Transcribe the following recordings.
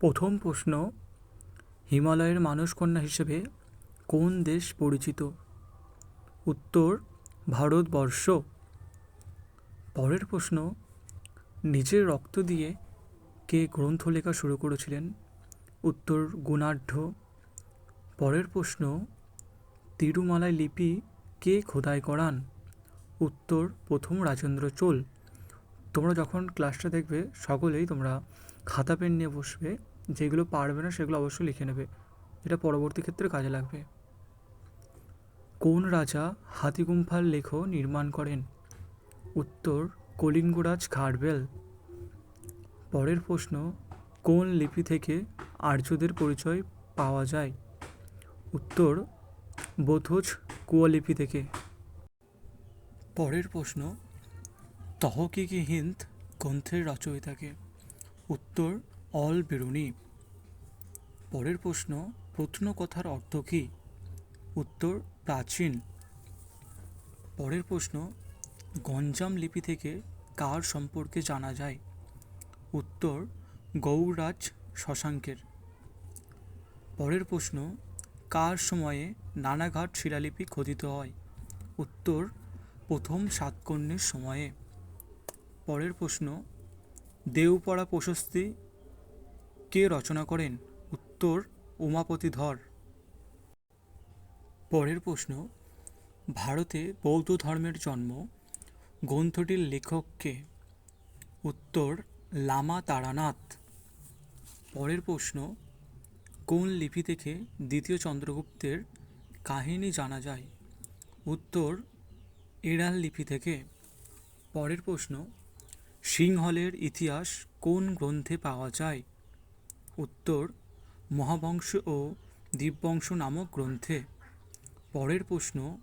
প্রথম প্রশ্ন, হিমালয়ের মানসকন্যা হিসেবে কোন দেশ পরিচিত? উত্তর, ভারতবর্ষ। পরের প্রশ্ন, নিজের রক্ত দিয়ে কে গ্রন্থ লেখা শুরু করেছিলেন? উত্তর, গুণাঢ্য। পরের প্রশ্ন, তিরুমালায় লিপি কে খোদাই করান? উত্তর, প্রথম রাজেন্দ্র চোল। তোমরা যখন ক্লাসটা দেখবে, সকলেই তোমরা খাতা পেন নিয়ে বসবে। যেগুলো পারবে না সেগুলো অবশ্যই লিখে নেবে। এটা পরবর্তী ক্ষেত্রে কাজে লাগবে। কোন রাজা হাতিগুম্ফার লেখ নির্মাণ করেন? উত্তর, কলিঙ্গরাজ খারবেল পরের প্রশ্ন, কোন লিপি থেকে আর্যদের পরিচয় পাওয়া যায়? উত্তর বোথোজ কুয়ালিপি থেকে। পরের প্রশ্ন, তহকিকি হিন্দ গ্রন্থের রচয়িতাকে। উত্তর অল বেরুনি। পরের প্রশ্ন, প্রত্নকথার অর্থ কী? উত্তর, প্রাচীন। পরের প্রশ্ন, গঞ্জাম লিপি থেকে কার সম্পর্কে জানা যায়? উত্তর, গৌরাজ শশাঙ্কের। পরের প্রশ্ন, কার সময়ে নানাঘাট শিলালিপি খোদিত হয়? উত্তর, প্রথম সাতকর্ণের সময়ে। পরের প্রশ্ন, দেউপড়া প্রশস্তি কে রচনা করেন? উত্তর উমাপতি ধর পরের প্রশ্ন, ভারতে বৌদ্ধ ধর্মের জন্ম, গ্রন্থটির লেখককে উত্তর লামা তারানাথ। পরের প্রশ্ন, কোন লিপি থেকে দ্বিতীয় চন্দ্রগুপ্তের কাহিনী জানা যায়? উত্তর এড়াল লিপি থেকে। পরের প্রশ্ন, সিংহলের ইতিহাস কোন গ্রন্থে পাওয়া যায়? উত্তর, মহাবংশ ও দীপবংশ নামক গ্রন্থে। পরের প্রশ্ন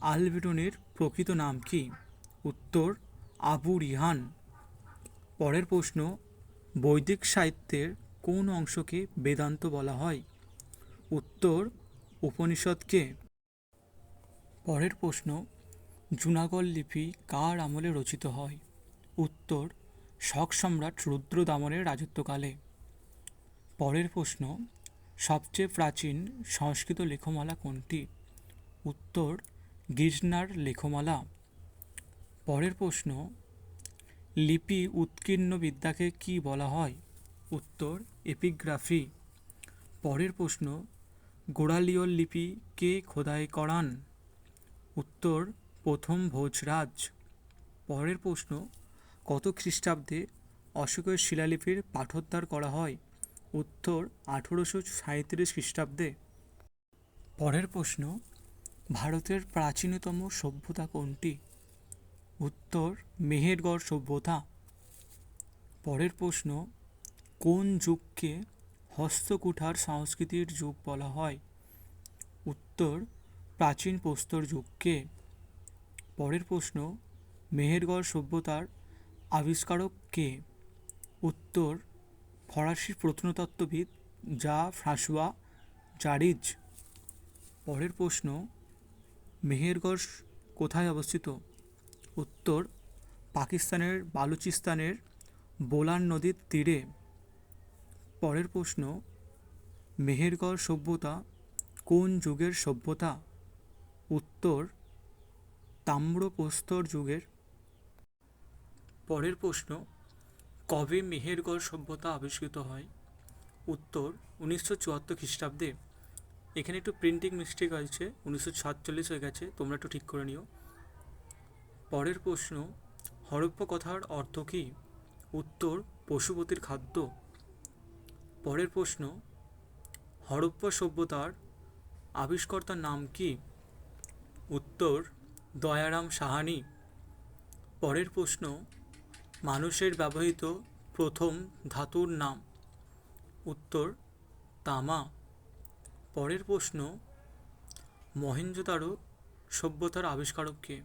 আলবিরনের প্রকৃত নাম কি? উত্তর, আবু রিহান। পরের প্রশ্ন, বৈদিক সাহিত্যের কোন অংশকে বেদান্ত বলা হয়? উত্তর উপনিষদকে পরের প্রশ্ন, জুনাগড় লিপি কার আমলে রচিত হয়? উত্তর শক সম্রাট রুদ্র দামনের রাজত্বকালে। পরের প্রশ্ন, সবচেয়ে প্রাচীন সংস্কৃত লেখমালা কোনটি? উত্তর, গির্জনার লেখমালা। পরের প্রশ্ন, লিপি উৎকীর্ণ বিদ্যাকে কি বলা হয়? উত্তর, এপিগ্রাফি। পরের প্রশ্ন গোড়ালিয়র লিপি কে খোদাই করান? উত্তর, প্রথম ভোজরাজ। পরের প্রশ্ন, কত খ্রিস্টাব্দে অশোকের শিলালিপির পাঠোদ্ধার করা হয়? উত্তর আঠেরোশো সাঁইত্রিশ খ্রিস্টাব্দে। পরের প্রশ্ন, ভারতের প্রাচীনতম সভ্যতা কোনটি? উত্তর, মেহেরগড় সভ্যতা। পরের প্রশ্ন, কোন যুগকে হস্তকুঠার সংস্কৃতির যুগ বলা হয়? উত্তর, প্রাচীন প্রস্তর যুগকে। পরের প্রশ্ন, মেহেরগড় সভ্যতার আবিষ্কারক কে? উত্তর ফরাসি প্রত্নতত্ত্ববিদ যা ফ্রাঁসোয়া জারিজ। পরের প্রশ্ন, মেহেরগড় কোথায় অবস্থিত? উত্তর, পাকিস্তানের বালুচিস্তানের বোলান নদীর তীরে। পরের প্রশ্ন, মেহেরগড় সভ্যতা কোন যুগের সভ্যতা? উত্তর, তাম্রপ্রস্তর যুগের। পরের প্রশ্ন কবে মেহেরগড় সভ্যতা আবিষ্কৃত হয়? উত্তর, উনিশশো চুয়াত্তর খ্রিস্টাব্দে। এখানে একটু প্রিন্টিং মিস্টেক আছে, উনিশশো সাতচল্লিশ হয়ে গেছে, তোমরা একটু ঠিক করে নিও। পরের প্রশ্ন হরপ্পা কথার অর্থ কী? উত্তর, পশুপতির খাদ্য। পরের প্রশ্ন, হরপ্পা সভ্যতার আবিষ্কর্তার নাম কি? উত্তর, দয়ারাম সাহানি। পরের প্রশ্ন মানুষের ব্যবহৃত প্রথম ধাতুর নাম উত্তর তামা। পরের প্রশ্ন মহেঞ্জোদারো সভ্যতার আবিষ্কারককে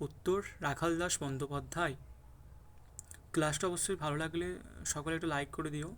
উত্তর, রাখাল দাস বন্দ্যোপাধ্যায়। ক্লাসটা অবশ্যই ভালো লাগলে সকলে একটু লাইক করে দিও।